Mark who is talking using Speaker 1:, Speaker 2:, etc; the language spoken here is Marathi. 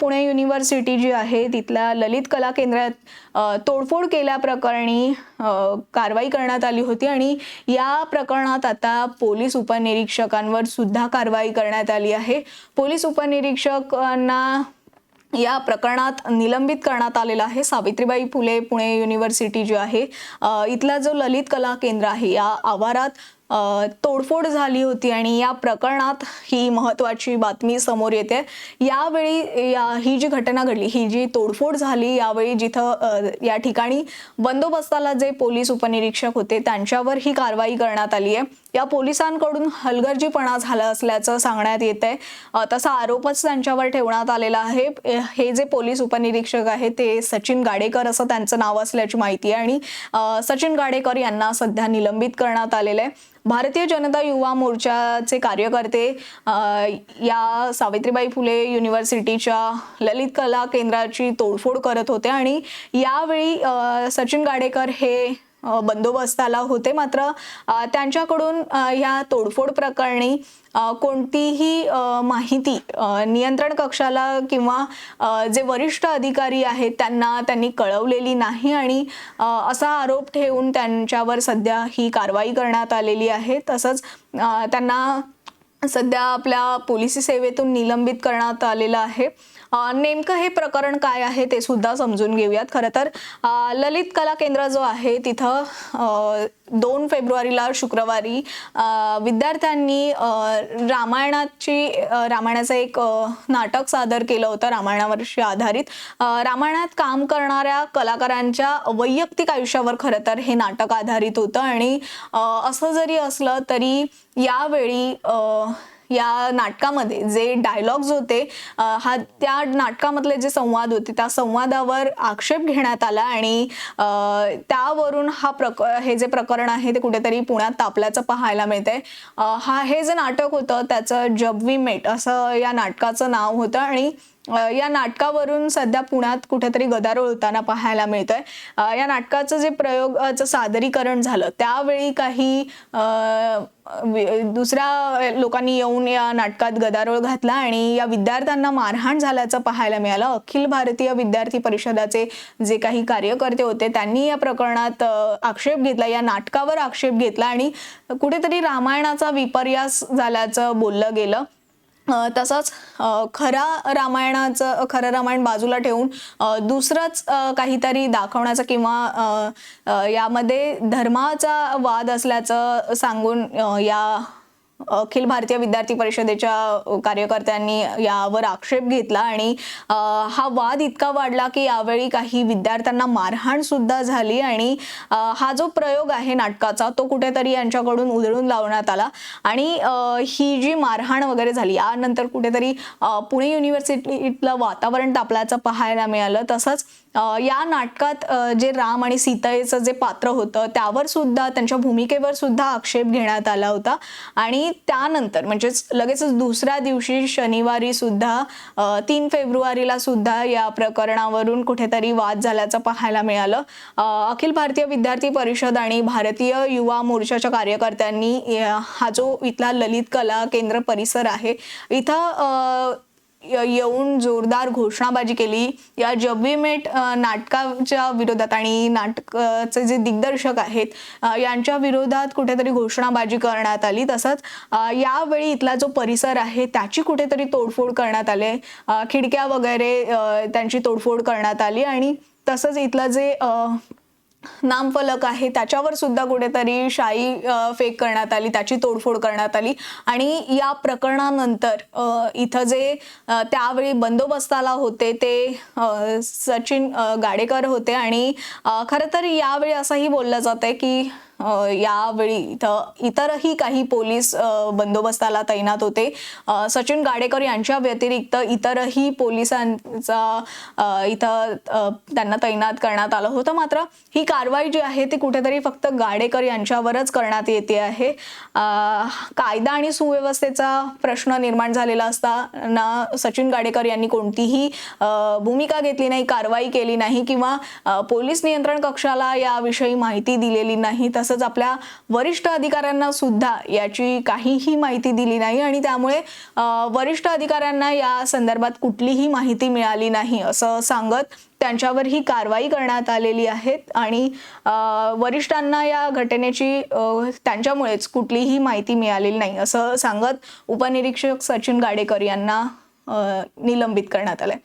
Speaker 1: पुणे युनिव्हर्सिटी जी आहे तिथल्या ललित कला केंद्रात तोडफोड केल्याप्रकरणी कारवाई करण्यात आली होती आणि या प्रकरणात आता पोलीस उपनिरीक्षकांवर सुद्धा कारवाई करण्यात आली आहे. पोलीस उपनिरीक्षकांना या प्रकरणात निलंबित करण्यात आलेला आहे. सावित्रीबाई फुले पुणे युनिव्हर्सिटी जी आहे इथला जो ललित कला केंद्र आहे या आवारात तोडफोड झाली होती आणि या प्रकरणात ही महत्वाची बातमी समोर येते. यावेळी या ही जी घटना घडली ही जी तोडफोड झाली यावेळी जिथं या ठिकाणी बंदोबस्ताला जे पोलीस उपनिरीक्षक होते त्यांच्यावर ही कारवाई करण्यात आली आहे. या पोलिसांकडून हलगर्जीपणा झाला असल्याचं सांगण्यात येत आहे तसा आरोपच त्यांच्यावर ठेवण्यात आलेला आहे. हे जे पोलीस उपनिरीक्षक आहे ते सचिन गाडेकर असं त्यांचं नाव असल्याची माहिती आहे. आणि सचिन गाडेकर यांना सध्या निलंबित करण्यात आलेलं आहे. भारतीय जनता युवा मोर्चाचे कार्यकर्ते या सावित्रीबाई फुले युनिव्हर्सिटीच्या ललित कला केंद्राची तोडफोड करत होते. आणि यावेळी सचिन गाडेकर हे बंदोबस्ताला होते. मात्र त्यांच्याकडून ह्या या तोडफोड प्रकरणी कोणतीही माहिती नियंत्रण कक्षाला किंवा जे वरिष्ठ अधिकारी आहेत त्यांना त्यांनी कळवलेली नाही आणि असा आरोप ठेवून त्यांच्यावर सध्या ही कारवाई करण्यात आलेली आहे. तसंच त्यांना सध्या आपल्या पोलिसी सेवेतून निलंबित करण्यात आलेलं आहे. नेमकं हे प्रकरण काय आहे ते सुद्धा समजून घेऊयात. खरं तर ललित कला केंद्र जो आहे तिथं दोन फेब्रुवारीला शुक्रवारी विद्यार्थ्यांनी रामायणाची रामायणाचं एक नाटक सादर केलं होतं रामायणावरशी आधारित. रामायणात काम करणाऱ्या कलाकारांच्या वैयक्तिक आयुष्यावर खरं तर हे नाटक आधारित होतं आणि असं जरी असलं तरी यावेळी या नाटकामध्ये जे डायलॉग्स होते हा त्या नाटकामधले जे संवाद होते त्या संवादावर आक्षेप घेण्यात आला आणि त्यावरून हा प्रक हे जे प्रकरण आहे ते कुठेतरी पुण्यात तापल्याचं पाहायला मिळतंय. हा हे जे नाटक होतं त्याचं जब वी मेट असं या नाटकाचं नाव होतं आणि या नाटकावरून सध्या पुण्यात कुठेतरी गदारोळ होताना पाहायला मिळतंय. या नाटकाचं जे प्रयोगाचं सादरीकरण झालं त्यावेळी काही दुसऱ्या लोकांनी येऊन या नाटकात गदारोळ घातला आणि या विद्यार्थ्यांना मारहाण झाल्याचं पाहायला मिळालं. अखिल भारतीय विद्यार्थी परिषदाचे जे काही कार्यकर्ते होते त्यांनी या प्रकरणात आक्षेप घेतला या नाटकावर आक्षेप घेतला आणि कुठेतरी रामायणाचा विपर्यास झाल्याचं बोललं गेलं. तसंच खरा रामायणाचं खरं रामायण बाजूला ठेवून दुसरंच काहीतरी दाखवण्याचं किंवा यामध्ये धर्माचा वाद असल्याचं सांगून या अखिल भारतीय विद्यार्थी परिषदेच्या कार्यकर्त्यांनी यावर आक्षेप घेतला आणि हा वाद इतका वाढला की यावेळी काही विद्यार्थ्यांना मारहाण सुद्धा झाली आणि हा जो प्रयोग आहे नाटकाचा तो कुठेतरी यांच्याकडून उधळून लावण्यात आला आणि ही जी मारहाण वगैरे झाली यानंतर कुठेतरी पुणे युनिव्हर्सिटीतलं वातावरण तापल्याचं पाहायला मिळालं. तसंच या नाटकात जे राम आणि सीतेचं जे पात्र होतं त्यावर सुद्धा त्यांच्या भूमिकेवर सुद्धा आक्षेप घेण्यात आला होता. आणि त्यानंतर म्हणजेच लगेचच दुसऱ्या दिवशी शनिवारी सुद्धा तीन फेब्रुवारीला सुद्धा या प्रकरणावरून कुठेतरी वाद झाल्याचं पाहायला मिळालं. अखिल भारतीय विद्यार्थी परिषद आणि भारतीय युवा मोर्चाच्या कार्यकर्त्यांनी हा जो इथला ललित कला केंद्र परिसर आहे इथं येऊन जोरदार घोषणाबाजी केली. या जब्बीमेट अ, नाटकाच्या विरोधात आणि नाटकाचे जे दिग्दर्शक आहेत यांच्या विरोधात कुठेतरी घोषणाबाजी करण्यात आली. तसंच यावेळी इथला जो परिसर आहे त्याची कुठेतरी तोडफोड करण्यात आले खिडक्या वगैरे त्यांची तोडफोड करण्यात आली. आणि तसंच इथलं जे नामफलक आहे त्याच्यावर सुद्धा कुठेतरी शाई फेक करण्यात आली त्याची तोडफोड करण्यात आली. आणि या प्रकरणानंतर इथं जे त्यावेळी बंदोबस्ताला होते ते सचिन गाडेकर होते. आणि खरं तर यावेळी असंही बोललं जात आहे की यावेळी इथं इतरही काही पोलीस बंदोबस्ताला तैनात होते. सचिन गाडेकर यांच्या व्यतिरिक्त इतरही पोलिसांचा इथं त्यांना तैनात करण्यात आलं होतं. मात्र ही कारवाई जी आहे ती कुठेतरी फक्त गाडेकर यांच्यावरच करण्यात येते आहे. कायदा आणि सुव्यवस्थेचा प्रश्न निर्माण झालेला असताना सचिन गाडेकर यांनी कोणतीही भूमिका घेतली नाही कारवाई केली नाही किंवा पोलीस नियंत्रण कक्षाला याविषयी माहिती दिलेली नाही तसं तसंच आपल्या वरिष्ठ अधिकाऱ्यांना सुद्धा याची काहीही माहिती दिली नाही आणि त्यामुळे वरिष्ठ अधिकाऱ्यांना या संदर्भात कुठलीही माहिती मिळाली नाही असं सांगत त्यांच्यावर ही कारवाई करण्यात आलेली आहे आणि वरिष्ठांना या घटनेची त्यांच्यामुळेच कुठलीही माहिती मिळालेली नाही असं सांगत उपनिरीक्षक सचिन गाडेकर यांना निलंबित करण्यात आलंय.